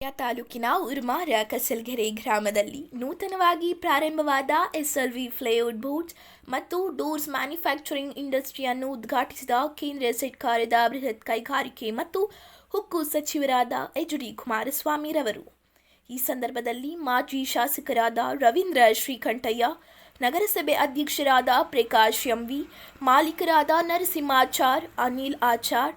ತಾಲೂಕಿನ ಉರ್ಮಾರ ಕಸಲ್ಗೆರೆ ಗ್ರಾಮದಲ್ಲಿ ನೂತನವಾಗಿ ಪ್ರಾರಂಭವಾದ ಎಸ್ಎಲ್ವಿ ಫ್ಲೈವುಡ್ ಬೋಟ್ ಮತ್ತು ಡೋರ್ಸ್ ಮ್ಯಾನುಫ್ಯಾಕ್ಚರಿಂಗ್ ಇಂಡಸ್ಟ್ರಿಯನ್ನು ಉದ್ಘಾಟಿಸಿದ ಕೇಂದ್ರ ಸರ್ಕಾರದ ಬೃಹತ್ ಕೈಗಾರಿಕೆ ಮತ್ತು ಹುಕ್ಕು ಸಚಿವರಾದ ಎಚ್ ಡಿ ಕುಮಾರಸ್ವಾಮಿರವರು ಈ ಸಂದರ್ಭದಲ್ಲಿ ಮಾಜಿ ಶಾಸಕರಾದ ರವೀಂದ್ರ ಶ್ರೀಕಂಠಯ್ಯ, ನಗರಸಭೆ ಅಧ್ಯಕ್ಷರಾದ ಪ್ರಕಾಶ್ ಎಂವಿ, ಮಾಲೀಕರಾದ ನರಸಿಂಹಾಚಾರ್ ಅನಿಲ್ ಆಚಾರ್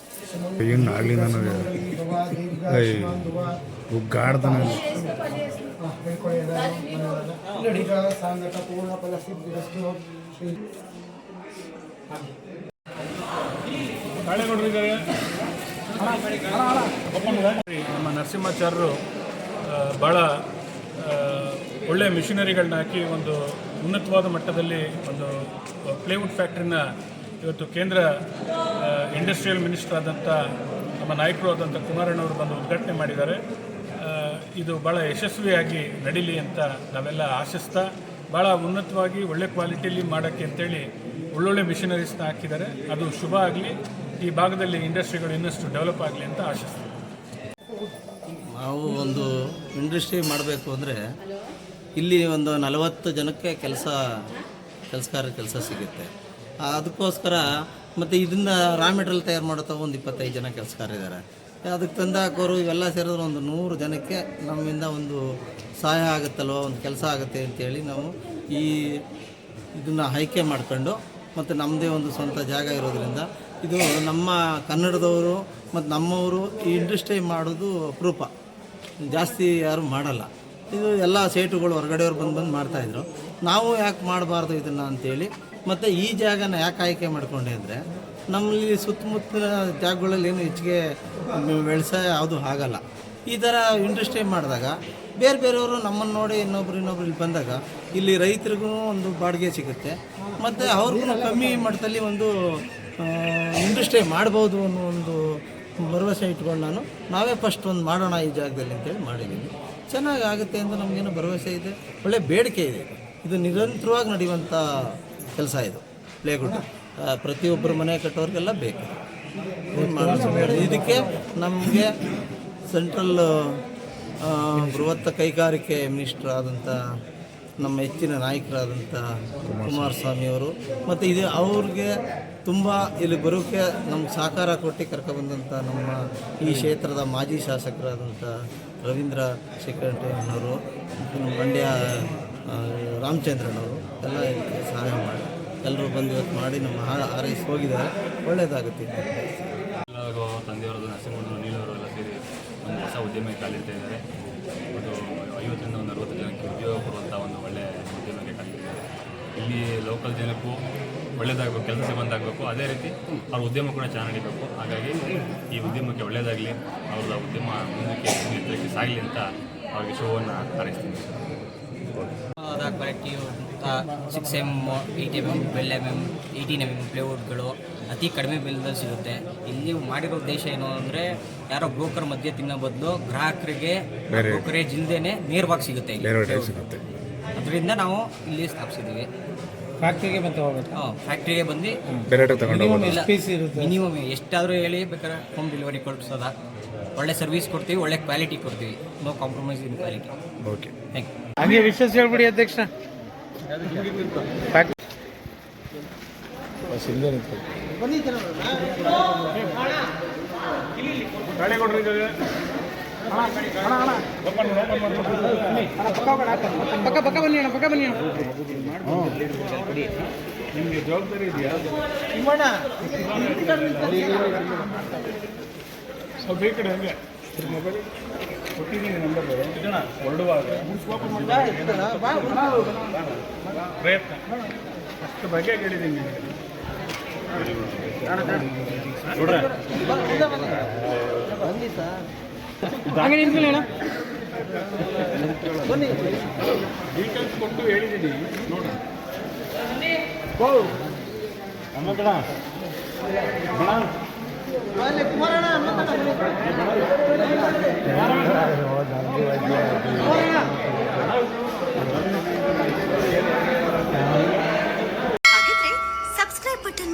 ಏನು ಆಗಲಿಲ್ಲ ನನಗೆ ಗಾಡ್ದನ ನಮ್ಮ ನರಸಿಂಹಾಚಾರ್ಯರು ಭಾಳ ಒಳ್ಳೆ ಮಿಷಿನರಿಗಳನ್ನ ಹಾಕಿ ಒಂದು ಉನ್ನತವಾದ ಮಟ್ಟದಲ್ಲಿ ಒಂದು ಪ್ಲೇವುಡ್ ಫ್ಯಾಕ್ಟ್ರಿನ ಇವತ್ತು ಕೇಂದ್ರ ಇಂಡಸ್ಟ್ರಿಯಲ್ ಮಿನಿಸ್ಟರ್ ಆದಂಥ ನಮ್ಮ ನಾಯಕರು ಆದಂಥ ಕುಮಾರಣ್ಣವರು ಬಂದು ಉದ್ಘಾಟನೆ ಮಾಡಿದ್ದಾರೆ. ಇದು ಭಾಳ ಯಶಸ್ವಿಯಾಗಿ ನಡೀಲಿ ಅಂತ ನಾವೆಲ್ಲ ಆಶಿಸ್ತಾ ಭಾಳ ಉನ್ನತವಾಗಿ ಒಳ್ಳೆ ಕ್ವಾಲಿಟಿಯಲ್ಲಿ ಮಾಡೋಕ್ಕೆ ಅಂತೇಳಿ ಒಳ್ಳೊಳ್ಳೆ ಮಿಷನರೀಸ್ನ ಹಾಕಿದ್ದಾರೆ. ಅದು ಶುಭ ಆಗಲಿ, ಈ ಭಾಗದಲ್ಲಿ ಇಂಡಸ್ಟ್ರಿಗಳು ಇನ್ನಷ್ಟು ಡೆವಲಪ್ ಆಗಲಿ ಅಂತ ಆಶಿಸ್ತೀವಿ. ನಾವು ಒಂದು ಇಂಡಸ್ಟ್ರಿ ಮಾಡಬೇಕು ಅಂದರೆ ಇಲ್ಲಿ ಒಂದು ನಲವತ್ತು ಜನಕ್ಕೆ ಕೆಲಸ ಕೆಲಸಗಾರ ಕೆಲಸ ಸಿಗುತ್ತೆ. ಅದಕ್ಕೋಸ್ಕರ ಮತ್ತು ಇದನ್ನ ರಾ ಮೆಟೀರಿಯಲ್ ತಯಾರು ಮಾಡುತ್ತಾ ಒಂದು ಇಪ್ಪತ್ತೈದು ಜನ ಕೆಲಸಗಾರ ಇದ್ದಾರೆ ಅದಕ್ಕೆ ತಂದು ಹಾಕೋರು ಇವೆಲ್ಲ ಸೇರಿದ್ರೆ ಒಂದು ನೂರು ಜನಕ್ಕೆ ನಮ್ಮಿಂದ ಒಂದು ಸಹಾಯ ಆಗುತ್ತಲ್ವ, ಒಂದು ಕೆಲಸ ಆಗುತ್ತೆ ಅಂತೇಳಿ ನಾವು ಈ ಇದನ್ನು ಆಯ್ಕೆ ಮಾಡ್ಕೊಂಡು ಮತ್ತು ನಮ್ಮದೇ ಒಂದು ಸ್ವಂತ ಜಾಗ ಇರೋದ್ರಿಂದ ಇದು ನಮ್ಮ ಕನ್ನಡದವರು ಮತ್ತು ನಮ್ಮವರು ಈ ಇಂಡಸ್ಟ್ರಿ ಮಾಡೋದು ಅಪರೂಪ. ಜಾಸ್ತಿ ಯಾರು ಮಾಡಲ್ಲ. ಇದು ಎಲ್ಲ ಸೇಟುಗಳು ಹೊರಗಡೆಯವ್ರು ಬಂದು ಬಂದು ಮಾಡ್ತಾಯಿದ್ರು ನಾವು ಯಾಕೆ ಮಾಡಬಾರ್ದು ಇದನ್ನು ಅಂತೇಳಿ ಮತ್ತು ಈ ಜಾಗನ ಯಾಕೆ ಆಯ್ಕೆ ಮಾಡಿಕೊಂಡೆ ಅಂದರೆ ನಮ್ಮಲ್ಲಿ ಸುತ್ತಮುತ್ತಲ ಜಾಗಗಳಲ್ಲಿ ಏನು ಹೆಚ್ಚಿಗೆ ಬೆಳೆಸ ಯಾವುದು ಆಗಲ್ಲ. ಈ ಥರ ಇಂಡಸ್ಟ್ರಿ ಮಾಡಿದಾಗ ಬೇರೆ ಬೇರೆಯವರು ನಮ್ಮನ್ನು ನೋಡಿ ಇನ್ನೊಬ್ರು ಇನ್ನೊಬ್ರು ಇಲ್ಲಿ ಬಂದಾಗ ಇಲ್ಲಿ ರೈತರಿಗೂ ಒಂದು ಬಾಡಿಗೆ ಸಿಗುತ್ತೆ. ಮತ್ತು ಅವ್ರಿಗೂ ಕಮ್ಮಿ ಮಟ್ಟದಲ್ಲಿ ಒಂದು ಇಂಡಸ್ಟ್ರಿ ಮಾಡ್ಬೋದು ಅನ್ನೋ ಒಂದು ಭರವಸೆ ಇಟ್ಕೊಂಡು ನಾನು ನಾವೇ ಫಸ್ಟ್ ಒಂದು ಮಾಡೋಣ ಈ ಜಾಗದಲ್ಲಿ ಅಂತೇಳಿ ಮಾಡಿದ್ದೀನಿ ಚೆನ್ನಾಗಿ ಆಗುತ್ತೆ ಅಂತ ನಮಗೇನು ಭರವಸೆ ಇದೆ, ಒಳ್ಳೆ ಬೇಡಿಕೆ ಇದೆ. ಇದು ನಿರಂತರವಾಗಿ ನಡೆಯುವಂಥ ಕೆಲಸ ಇದು. ಪ್ಲೇಗುಡ್ ಪ್ರತಿಯೊಬ್ಬರು ಮನೆ ಕಟ್ಟೋರಿಗೆಲ್ಲ ಬೇಕು? ಇದಕ್ಕೆ ನಮಗೆ ಸೆಂಟ್ರಲ್ ಬೃಹತ್ ಕೈಗಾರಿಕೆ ಮಿನಿಸ್ಟರ್ ಆದಂಥ ನಮ್ಮ ಹೆಚ್ಚಿನ ನಾಯಕರಾದಂಥ ಕುಮಾರಸ್ವಾಮಿಯವರು ಮತ್ತು ಇದು ಅವ್ರಿಗೆ ತುಂಬ ಇಲ್ಲಿ ಬರೋಕ್ಕೆ ನಮ್ಗೆ ಸಹಕಾರ ಕೊಟ್ಟು ಕರ್ಕೊಬಂದಂಥ ನಮ್ಮ ಈ ಕ್ಷೇತ್ರದ ಮಾಜಿ ಶಾಸಕರಾದಂಥ ರವೀಂದ್ರ ಶೇಖರ್ ನಮ್ಮ ಮಂಡ್ಯ ರಾಮಚಂದ್ರನವರು ಎಲ್ಲ ಸಹಾಯ ಮಾಡಿ ಎಲ್ಲರೂ ಬಂದು ಇವತ್ತು ಮಾಡಿ ನಮ್ಮ ಹಾಳು ಆರೈಸಿ ಹೋಗಿದ್ದಾರೆ. ಒಳ್ಳೆಯದಾಗುತ್ತೆ ಅಂತ ಎಲ್ಲರೂ ನರಸಿಂಹರು ನೀಲವರು ಎಲ್ಲ ಸೇರಿ ಒಂದು ಹೊಸ ಉದ್ಯಮಕ್ಕೆ ಕಾಲಿಡ್ತಾ ಇದ್ದಾರೆ. ಒಂದು ಐವತ್ತರಿಂದ ಒಂದು ಅರವತ್ತು ಜನಕ್ಕೆ ಉದ್ಯೋಗ ಕೊಡುವಂಥ ಒಂದು ಒಳ್ಳೆಯ ಉದ್ಯಮಕ್ಕೆ ಕಾಲಿಟ್ಟಿದ್ದಾರೆ. ಇಲ್ಲಿ ಲೋಕಲ್ ಜನಕ್ಕೂ ಒಳ್ಳೆಯದಾಗಬೇಕು ಕೆಲಸ ಬಂದಾಗಬೇಕು. ಅದೇ ರೀತಿ ಅವ್ರ ಉದ್ಯಮ ಕೂಡ ಚೆನ್ನಾಗಿಬೇಕು ಹಾಗಾಗಿ ಈ ಉದ್ಯಮಕ್ಕೆ ಒಳ್ಳೆಯದಾಗಲಿ, ಅವ್ರದ್ದು ಉದ್ಯಮ ಮುಂದಕ್ಕೆ ಸಾಗಲಿ ಅಂತ ಅವ್ರಿಗೆ ಶೋವನ್ನು ಹಾರೈಸ್ತೀನಿ. Six M eight M M twelve M M eighteen M M ಪ್ಲೇವುಡ್ಗಳು ಅತಿ ಕಡಿಮೆ ಬೆಲೆದಲ್ಲಿ ಸಿಗುತ್ತೆ. ಇಲ್ಲಿ ಮಾಡಿರೋ ಉದ್ದೇಶ ಏನು ಅಂದರೆ ಯಾರೋ ಬ್ರೋಕರ್ ಮಧ್ಯೆ ತಿನ್ನೋ ಬದಲು ಗ್ರಾಹಕರಿಗೆ ಬ್ರೋಕರೇಜ್ ಇಲ್ಲದೇ ನೇರವಾಗಿ ಸಿಗುತ್ತೆ ಇಲ್ಲಿ. ಸಿಗುತ್ತೆ. ಅದರಿಂದ ನಾವು ಇಲ್ಲಿ ಸ್ಥಾಪಿಸಿದ್ದೀವಿ. ಫ್ಯಾಕ್ಟ್ರಿಗೆ ಬಂದು ಹಾಂ ಫ್ಯಾಕ್ಟ್ರಿಗೆ ಬಂದು ಮಿನಿಮಮ್ ಎಷ್ಟಾದರೂ ಹೇಳಿ ಬೇಕಾದ್ರೆ ಹೋಮ್ ಡೆಲಿವರಿ ಕೊಡಿಸೋದ? ಒಳ್ಳೆ ಸರ್ವಿಸ್ ಕೊಡ್ತೀವಿ ಒಳ್ಳೆ ಕ್ವಾಲಿಟಿ ಕೊಡ್ತೀವಿ. No compromise in quality okay thank you ಹಂಗೆ ವಿಶ್ವಾಸ ಹೇಳ್ಬಿಡಿ ಅಧ್ಯಕ್ಷ. ಪಕ್ಕ ಪಕ್ಕ ಬನ್ನಿ ಅಣ್ಣ ಪಕ್ಕ ಬನ್ನಿ ನಿಮಗೆ ಜವಾಬ್ದಾರಿ ಇದೆಯಾ? ಸ್ವಲ್ಪ ಈ ಕಡೆ ಹಂಗೆ. ಮೊಬೈಲ್ ಕೊಟ್ಟಿದ್ದೀನಿ ನಂಬರ್ ಹೊರಡುವಾಗ ಪ್ರಯತ್ನ. ಅಷ್ಟು ಬಗ್ಗೆ ನಿಮಗೆ ಅಣ್ಣ. ಡೀಟೇಲ್ಸ್ ಕೊಟ್ಟು ಹೇಳಿದ್ದೀನಿ ನೋಡ್ರಿ? ಹಾಗಿದ್ರೆ ಸಬ್ಸ್ಕ್ರೈಬ್ ಬಟನ್